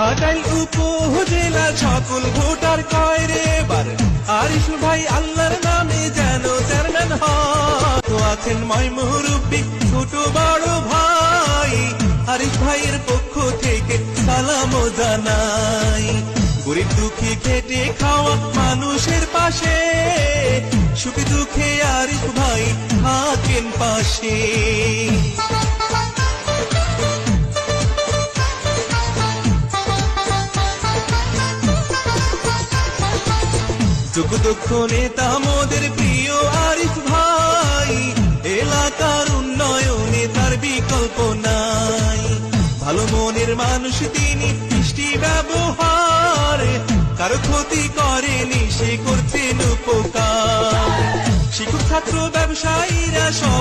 আটাইল উপজেলা সকল ভোটার কয় রে এবার? আরিফ ভাই আল্লাহর নামে যেন চেয়ারম্যান হয়। আছেন ময় মুরব্বী ছোট বড় ভাই। আরিফ ভাইয়ের পক্ষ থেকে সালাম জানাই। গরিব দুঃখী খেটে খাওয়া মানুষের পাশে। সুখে দুঃখে আরিফ ভাই থাকেন পাশে। যোগ্য দক্ষ নেতা মোদের প্রিয় আরিফ ভাই। এলাকার উন্নয়নে তার বিকল্প নাই। ভালো মনের মানুষ তিনি মিষ্টি ব্যবহার। কারও ক্ষতি করেনি, সে করছেন উপকার। শিক্ষক ছাত্র ব্যবসায়ীরা মিলে